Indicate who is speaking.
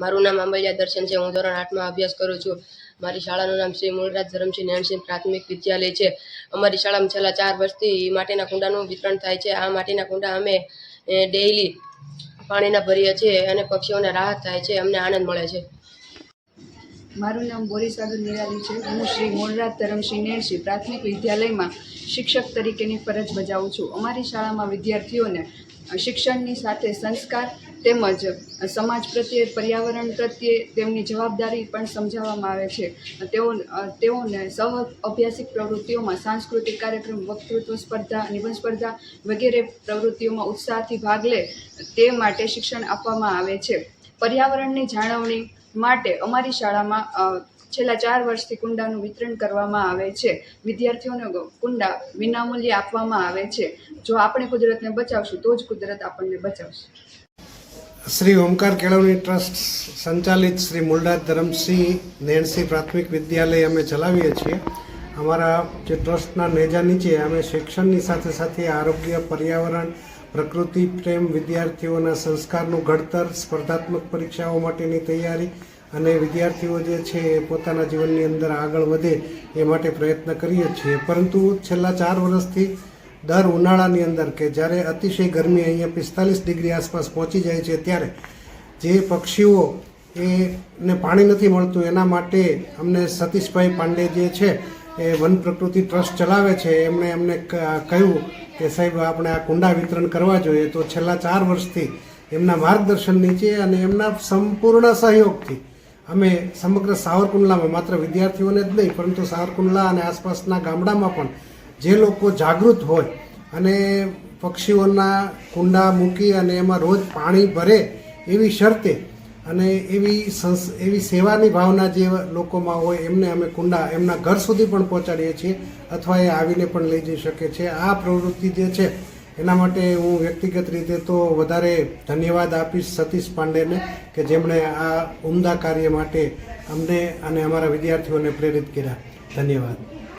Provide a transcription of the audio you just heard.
Speaker 1: મારું નામ આંબલિયા દર્શન છે. હું ધોરણ આઠમાં અભ્યાસ કરું છું. મારી શાળાનું નામ શ્રી મૂળરાજ ધરમસિંહ નયનસિંહ પ્રાથમિક વિદ્યાલય છે. અમારી શાળામાં છેલ્લા ચાર વર્ષથી માટીના કુંડાનું વિતરણ થાય છે. આ માટીના કુંડા અમે ડેઈલી પાણીના ભરીએ છીએ અને પક્ષીઓને રાહત થાય છે. અમને આનંદ મળે છે.
Speaker 2: મારું નામ બોરીસાગર નિરાલી છે. હું શ્રી મોલરાજ ધરમસિંહ નેણસી પ્રાથમિક વિદ્યાલયમાં શિક્ષક તરીકેની ફરજ બજાવું છું. અમારી શાળામાં વિદ્યાર્થીઓને શિક્ષણની સાથે સંસ્કાર તેમજ સમાજ પ્રત્યે, પર્યાવરણ પ્રત્યે તેમની જવાબદારી પણ સમજાવવામાં આવે છે. તેઓ, તેઓને સહ અભ્યાસિક પ્રવૃત્તિઓમાં સાંસ્કૃતિક કાર્યક્રમ, વક્તૃત્વ સ્પર્ધા, નિબંધ સ્પર્ધા વગેરે પ્રવૃત્તિઓમાં ઉત્સાહથી ભાગ લે તે માટે શિક્ષણ આપવામાં આવે છે. પર્યાવરણની જાળવણી માટે અમારી શાળામાં છેલ્લા ચાર વર્ષથી કુંડાનું વિતરણ કરવામાં આવે છે. વિદ્યાર્થીઓને કુંડા વિનામૂલ્યે આપવામાં આવે છે. જો આપણે કુદરતને બચાવશું, તો જ કુદરત આપણને બચાવશે.
Speaker 3: શ્રી ઓમકાર કેળવણી ટ્રસ્ટ સંચાલિત શ્રી મુલડા ધરમસિંહ નેણસી પ્રાથમિક વિદ્યાલય અમે ચલાવીએ છીએ. અમારા જે ટ્રસ્ટના નેજા નીચે અમે શિક્ષણની સાથે સાથે આરોગ્ય, પર્યાવરણ, પ્રકૃતિ, પ્રેમ, વિદ્યાર્થીઓના સંસ્કારનું ઘડતર, સ્પર્ધાત્મક પરીક્ષાઓ માટેની તૈયારી અને વિદ્યાર્થીઓ જે છે એ પોતાના જીવનની અંદર આગળ વધે એ માટે પ્રયત્ન કરીએ છીએ. પરંતુ છેલ્લા ચાર વર્ષથી દર ઉનાળાની અંદર કે જ્યારે અતિશય ગરમી અહીંયા પિસ્તાલીસ ડિગ્રી આસપાસ પહોંચી જાય છે ત્યારે જે પક્ષીઓ એને પાણી નથી મળતું, એના માટે અમને સતીશભાઈ પાંડે જે છે એ વન પ્રકૃતિ ટ્રસ્ટ ચલાવે છે. એમણે અમને કહ્યું કે સાહેબ આપણે આ કુંડા વિતરણ કરવા જોઈએ. તો છેલ્લા ચાર વર્ષથી એમના માર્ગદર્શન નીચે અને એમના સંપૂર્ણ સહયોગથી અમે સમગ્ર સાવરકુંડલામાં, માત્ર વિદ્યાર્થીઓને જ નહીં, પરંતુ સાવરકુંડલા અને આસપાસના ગામડામાં પણ જે લોકો જાગૃત હોય અને પક્ષીઓના કુંડા મૂકી અને એમાં રોજ પાણી ભરે એવી શરતે અને એવી સંસ, એવી સેવાની ભાવના જે લોકોમાં હોય એમને અમે કુંડા, એમના ઘર સુધી પણ પહોંચાડીએ છીએ અથવા એ આવીને પણ લઈ જઈ શકે છે. આ પ્રવૃત્તિ જે છે એના માટે હું વ્યક્તિગત રીતે તો વધારે ધન્યવાદ આપીશ સતીશ પાંડેને કે જેમણે આ ઉમદા કાર્ય માટે અમને અને અમારા વિદ્યાર્થીઓને પ્રેરિત કર્યા. ધન્યવાદ.